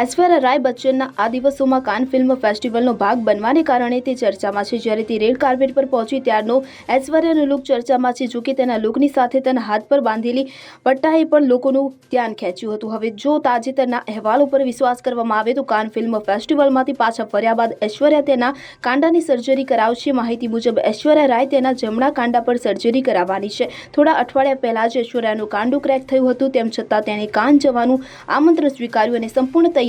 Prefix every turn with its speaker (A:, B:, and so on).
A: ઐશ્વર્યા રાય બચ્ચનના આ દિવસોમાં કાન ફિલ્મ ફેસ્ટિવલનો ભાગ બનવાને કારણે તે ચર્ચામાં છે. જ્યારે તે રેડ કાર્પેટ પર પહોંચી, ત્યારનો ઐશ્વર્યાનો લુક ચર્ચામાં છે. જોકે તેના લુકની સાથે તેના હાથ પર બાંધેલી પટ્ટાએ પણ લોકોનું ધ્યાન ખેંચ્યું હતું. હવે જો તાજેતરના અહેવાલો પર વિશ્વાસ કરવામાં આવે તો કાન ફિલ્મ ફેસ્ટિવલમાંથી પાછા ફર્યા બાદ ઐશ્વર્યા તેના કાંડાની સર્જરી કરાવશે. માહિતી મુજબ, ઐશ્વર્યા રાય તેના જમણા કાંડા પર સર્જરી કરાવવાની છે. થોડા અઠવાડિયા પહેલા જ ઐશ્વર્યાનું કાંડું ક્રેક થયું હતું. તેમ છતાં, તેણે કાન જવાનું આમંત્રણ સ્વીકાર્યું અને સંપૂર્ણ તૈયારી